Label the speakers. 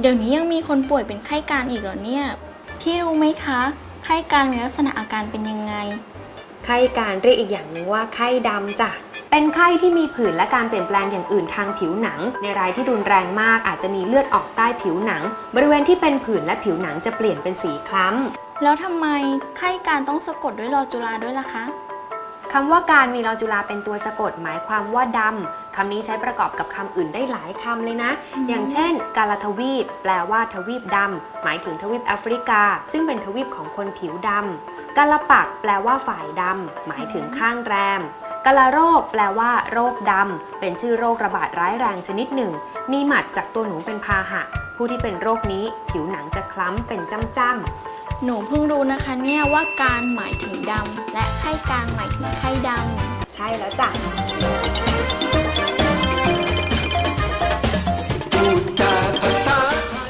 Speaker 1: เดี๋ยวนี้ยังมีคนป่วยเป็นไข้การอีกเหรอเนี่ย พี่รู้ไหมคะ ไข้การมีลักษณะอาการเป็นยังไง
Speaker 2: ไข้การเรียกอีกอย่างหนึงว่าไข้ดำจ้ะ เป็นไข้ที่มีผื่นและการเปลี่ยนแปลงอย่างอื่นทางผิวหนัง ในรายที่รุนแรงมากอาจจะมีเลือดออกใต้ผิวหนัง บริเวณที่เป็นผื่นและผิวหนังจะเปลี่ยนเป็นสีคล้ำ
Speaker 1: แล้วทำไมไข้การต้องสะกดด้วยรอจุฬาด้วยล่ะคะ
Speaker 2: คำว่าการมีรอจุฬาเป็นตัวสะกดหมายความว่าดำคำนี้ใช้ประกอบกับคำอื่นได้หลายคำเลยนะ
Speaker 1: อืม
Speaker 2: อย่างเช่น กาลาทวีป แปลว่าทวีปดำหมายถึงทวีปแอฟริกา ซึ่งเป็นทวีปของคนผิวดำกาลาปักแปลว่าฝ่ายดำหมายถึงข้างแรมกาลาโรค แปลว่า โรคดำเป็นชื่อโรคระบาดร้ายแรงชนิดหนึ่ง มีหมัดจากตัวหนูเป็นพาหะ ผู้ที่เป็นโรคนี้ผิวหนังจะคล้ำเป็นจ้ำๆ
Speaker 1: หนูเพิ่งรู้นะคะเนี่ยว่าการหมายถึงดำและไข้กลางหมายถึงไข้ดำ
Speaker 2: ใช่แล้วจ้ะ